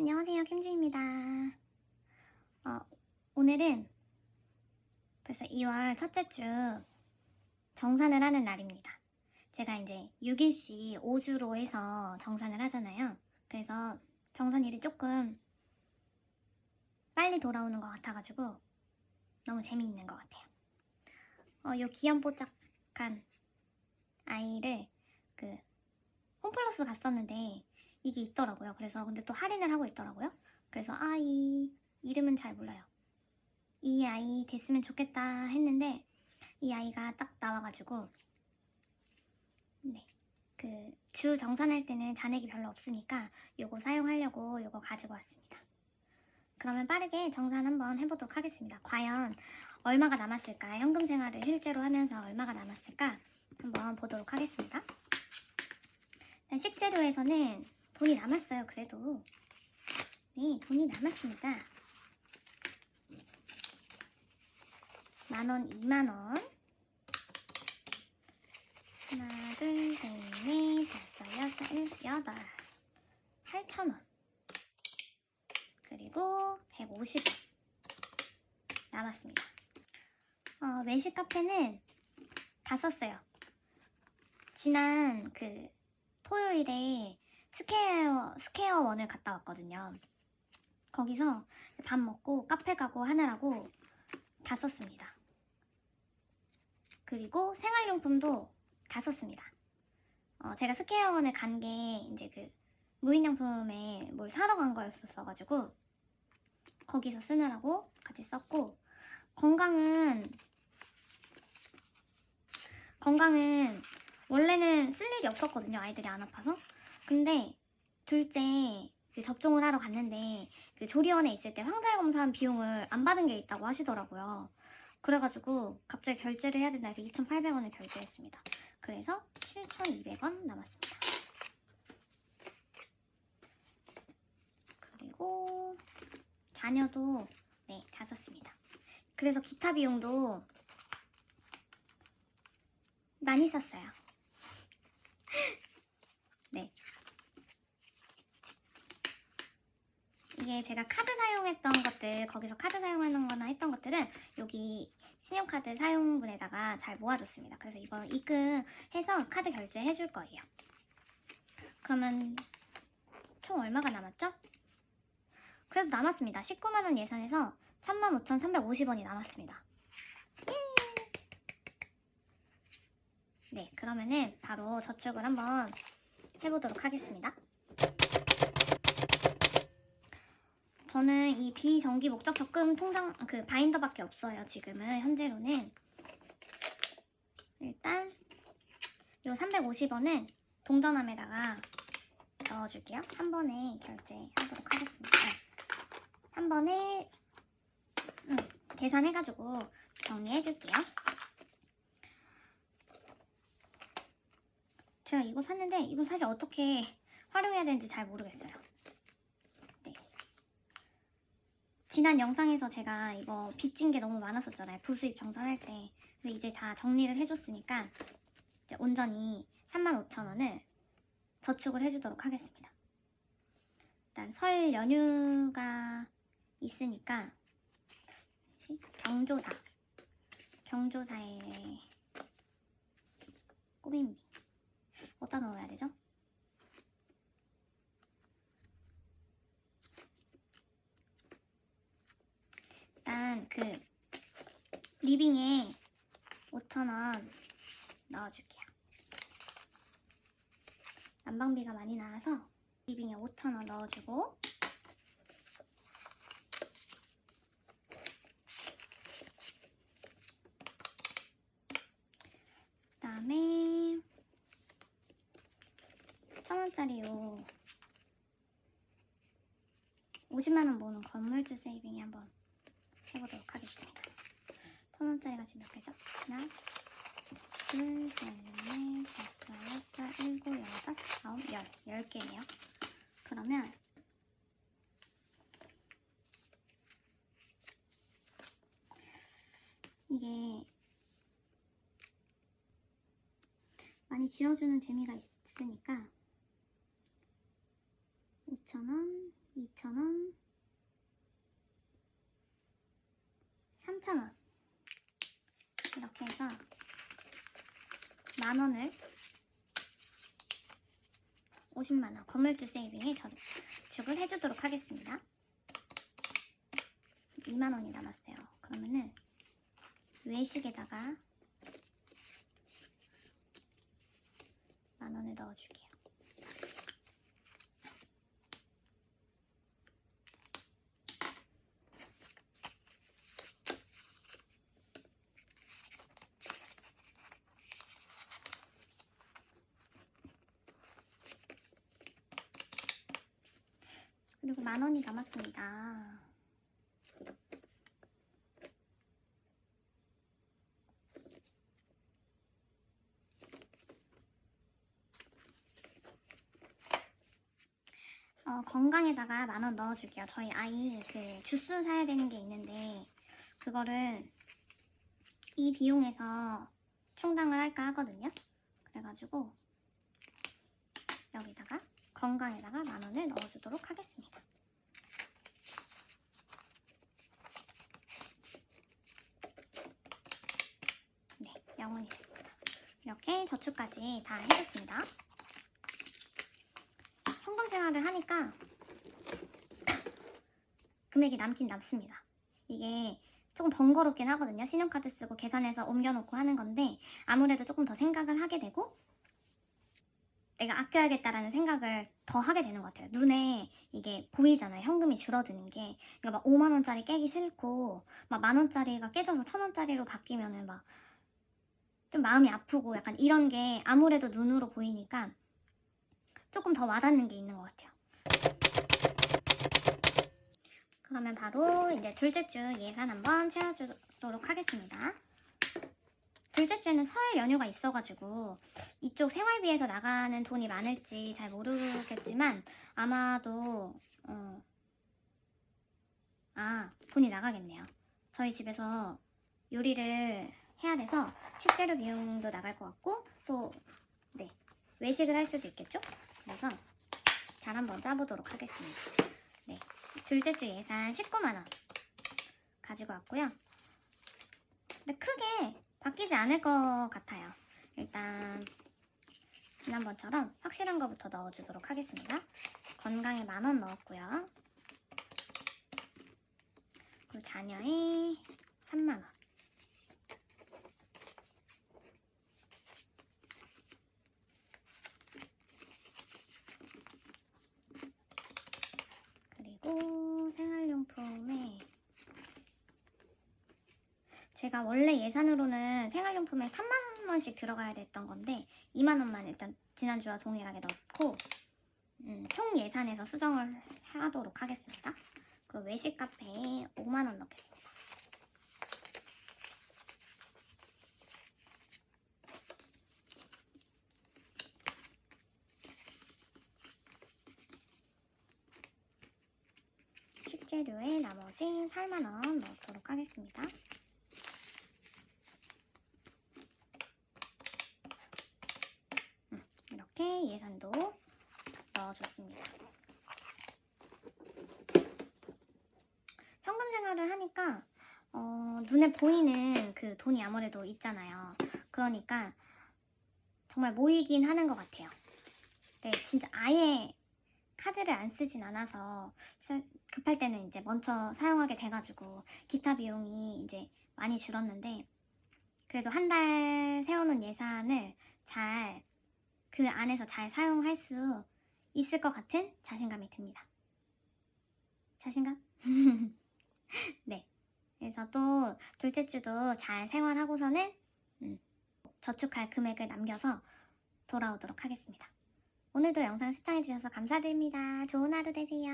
안녕하세요, 김주입니다. 어, 오늘은 벌써 2월 첫째 주 정산을 하는 날입니다. 제가 이제 6일씩 5주로 해서 정산을 하잖아요. 그래서 정산 일이 조금 빨리 돌아오는 것 같아가지고 너무 재미있는 것 같아요. 어, 요 귀염뽀짝한 아이를 그 홈플러스 갔었는데 이게 있더라고요. 그래서 근데 또 할인을 하고 있더라고요. 그래서 아 이 이름은 잘 몰라요. 이 아이 됐으면 좋겠다 했는데 이 아이가 딱 나와가지고 네. 그 주 정산할 때는 잔액이 별로 없으니까 요거 사용하려고 요거 가지고 왔습니다. 그러면 빠르게 정산 한번 해보도록 하겠습니다. 과연 얼마가 남았을까? 현금 생활을 실제로 하면서 얼마가 남았을까? 한번 보도록 하겠습니다. 식재료에서는 돈이 남았어요. 그래도 네 돈이 남았습니다. 만원, 이만원 하나, 둘, 셋, 넷, 다섯, 여섯, 일곱, 여덟 팔천원 그리고 150원 남았습니다. 어, 외식 카페는 다 썼어요. 지난 그 토요일에 스퀘어, 스퀘어원을 갔다 왔거든요. 거기서 밥 먹고 카페 가고 하느라고 다 썼습니다. 그리고 생활용품도 다 썼습니다. 어, 제가 스퀘어원에 간게 이제 그 무인양품에 뭘 사러 간 거였었어가지고 거기서 쓰느라고 같이 썼고 건강은 건강은 원래는 쓸 일이 없었거든요. 아이들이 안 아파서. 근데 둘째 그 접종을 하러 갔는데 그 조리원에 있을 때 황달 검사한 비용을 안 받은 게 있다고 하시더라고요. 그래가지고 갑자기 결제를 해야 된다 해서 2,800원을 결제했습니다. 그래서 7,200원 남았습니다. 그리고 자녀도 네, 다 썼습니다. 그래서 기타 비용도 많이 썼어요. 네. 제가 카드 사용했던 것들, 거기서 카드 사용하는 거나 했던 것들은 여기 신용카드 사용분에다가 잘 모아줬습니다. 그래서 이거 입금해서 카드 결제해 줄 거예요. 그러면 총 얼마가 남았죠? 그래도 남았습니다. 19만원 예산에서 35,350원이 남았습니다. 네, 그러면은 바로 저축을 한번 해보도록 하겠습니다. 저는 이 비정기 목적 적금 통장 그 바인더밖에 없어요. 지금은 현재로는 일단 요 350원은 동전함에다가 넣어줄게요. 한 번에 결제하도록 하겠습니다. 한 번에 음, 계산해가지고 정리해줄게요. 제가 이거 샀는데 이건 사실 어떻게 활용해야 되는지 잘 모르겠어요. 네. 지난 영상에서 제가 이거 빚진 게 너무 많았었잖아요. 부수입 정산할 때. 근데 이제 다 정리를 해줬으니까 이제 온전히 35,000원을 저축을 해주도록 하겠습니다. 일단 설 연휴가 있으니까 경조사 경조사의 꾸밈비 어디다 넣어야 되죠? 일단 그 리빙에 5,000원 넣어줄게요. 난방비가 많이 나와서 리빙에 5,000원 넣어주고 그 다음에 천 원짜리 요. 50만 원 모으는 건물주 세이빙 한번 해보도록 하겠습니다. 천 원짜리가 지금 몇 개죠? 하나, 둘, 셋, 넷, 다섯, 여섯, 일곱, 여덟, 아홉, 열. 열 개예요. 그러면 이게 많이 지어주는 재미가 있으니까 5,000원, 2,000원, 3,000원. 이렇게 해서 만 원을 50만 원 건물주 세이빙에 저축을 해주도록 하겠습니다. 2만 원이 남았어요. 그러면은 외식에다가 만 원을 넣어줄게요. 그리고 만 원이 남았습니다. 어, 건강에다가 만 원 넣어줄게요. 저희 아이 그 주스 사야 되는 게 있는데 그거를 이 비용에서 충당을 할까 하거든요. 그래가지고 여기다가 건강에다가 만 원을 넣어주도록 하겠습니다. 네, 영원히 됐습니다. 이렇게 저축까지 다 해줬습니다. 현금 생활을 하니까 금액이 남긴 남습니다. 이게 조금 번거롭긴 하거든요. 신용카드 쓰고 계산해서 옮겨놓고 하는 건데 아무래도 조금 더 생각을 하게 되고 내가 아껴야겠다라는 생각을 더 하게 되는 것 같아요. 눈에 이게 보이잖아요. 현금이 줄어드는 게. 그러니까 막 5만 원짜리 깨기 싫고 막 만 원짜리가 깨져서 천 원짜리로 바뀌면은 막 좀 마음이 아프고 약간 이런 게 아무래도 눈으로 보이니까 조금 더 와닿는 게 있는 것 같아요. 그러면 바로 이제 둘째 주 예산 한번 채워주도록 하겠습니다. 둘째 주에는 설 연휴가 있어가지고 이쪽 생활비에서 나가는 돈이 많을지 잘 모르겠지만 아마도 어, 아 돈이 나가겠네요. 저희 집에서 요리를 해야 돼서 식재료 비용도 나갈 것 같고 또 네, 외식을 할 수도 있겠죠? 그래서 잘 한번 짜보도록 하겠습니다. 네, 둘째 주 예산 19만 원 가지고 왔고요. 근데 크게 바뀌지 않을 것 같아요. 일단 지난번처럼 확실한 거부터 넣어주도록 하겠습니다. 건강에 만 원 넣었고요. 그리고 자녀의 3만 원. 그리고 생활용품에 제가 원래 예산으로는 생활용품에 3만 원씩 들어가야 됐던 건데 2만 원만 일단 지난주와 동일하게 넣고 음, 총 예산에서 수정을 하도록 하겠습니다. 그리고 외식 카페에 5만 원 넣겠습니다. 식재료에 나머지 8만 원 넣도록 하겠습니다. 음, 이렇게 예산도 넣어줬습니다. 현금 생활을 하니까 어, 눈에 보이는 그 돈이 아무래도 있잖아요. 그러니까 정말 모이긴 하는 것 같아요. 네, 진짜 아예 카드를 안 쓰진 않아서 사- 급할 때는 이제 먼저 사용하게 돼가지고 기타 비용이 이제 많이 줄었는데 그래도 한 달 세워놓은 예산을 잘 그 안에서 잘 사용할 수 있을 것 같은 자신감이 듭니다. 자신감? 네. 그래서 또 둘째 주도 잘 생활하고서는 음, 저축할 금액을 남겨서 돌아오도록 하겠습니다. 오늘도 영상 시청해주셔서 감사드립니다. 좋은 하루 되세요.